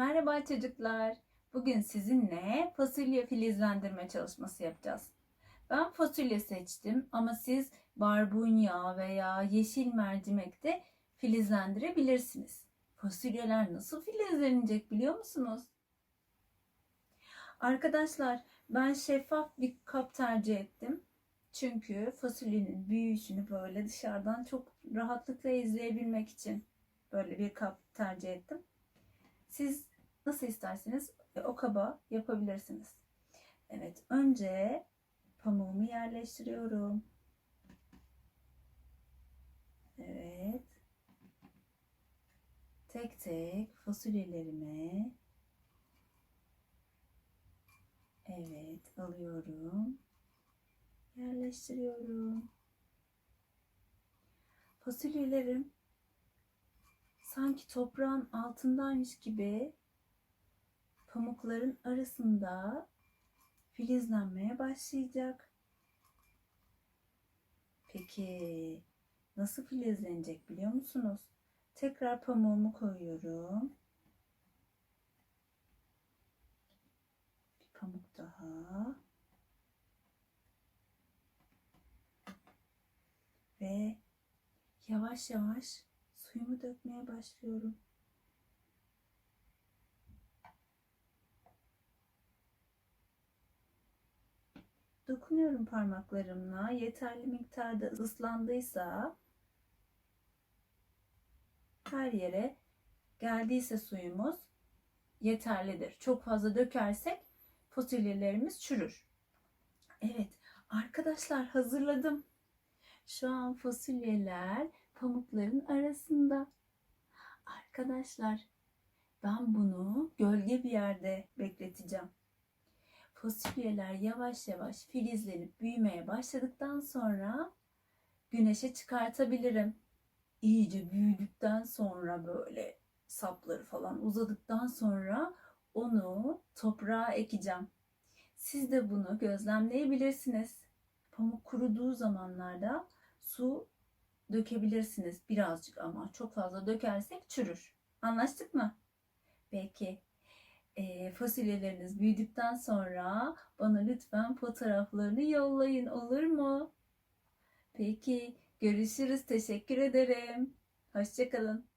Merhaba çocuklar. Bugün sizinle fasulye filizlendirme çalışması yapacağız. Ben fasulye seçtim ama siz barbunya veya yeşil mercimek de filizlendirebilirsiniz. Fasulyeler nasıl filizlenecek biliyor musunuz? Arkadaşlar ben şeffaf bir kap tercih ettim. Çünkü fasulyenin büyüyüşünü böyle dışarıdan çok rahatlıkla izleyebilmek için böyle bir kap tercih ettim. Siz nasıl isterseniz e, o kaba yapabilirsiniz. Evet, önce pamuğumu yerleştiriyorum. Evet. Tek tek fasulyelerimi Evet, alıyorum. Yerleştiriyorum. Fasulyelerim sanki toprağın altındaymış gibi pamukların arasında filizlenmeye başlayacak. Peki nasıl filizlenecek biliyor musunuz? Tekrar pamuğumu koyuyorum. Bir pamuk daha. Ve yavaş yavaş suyumu dökmeye başlıyorum. Dokunuyorum parmaklarımla. Yeterli miktarda ıslandıysa her yere geldiyse suyumuz yeterlidir. Çok fazla dökersek fasulyelerimiz çürür. Evet arkadaşlar hazırladım. Şu an fasulyeler pamukların arasında. Arkadaşlar ben bunu gölge bir yerde bekleteceğim. Fasulyeler yavaş yavaş filizlenip büyümeye başladıktan sonra güneşe çıkartabilirim. İyice büyüdükten sonra böyle sapları falan uzadıktan sonra onu toprağa ekeceğim. Siz de bunu gözlemleyebilirsiniz. Pamuk kuruduğu zamanlarda su dökebilirsiniz birazcık ama çok fazla dökersek çürür. Anlaştık mı? Peki. E, fasulyeleriniz büyüdükten sonra bana lütfen fotoğraflarını yollayın olur mu? Peki görüşürüz. Teşekkür ederim. Hoşçakalın.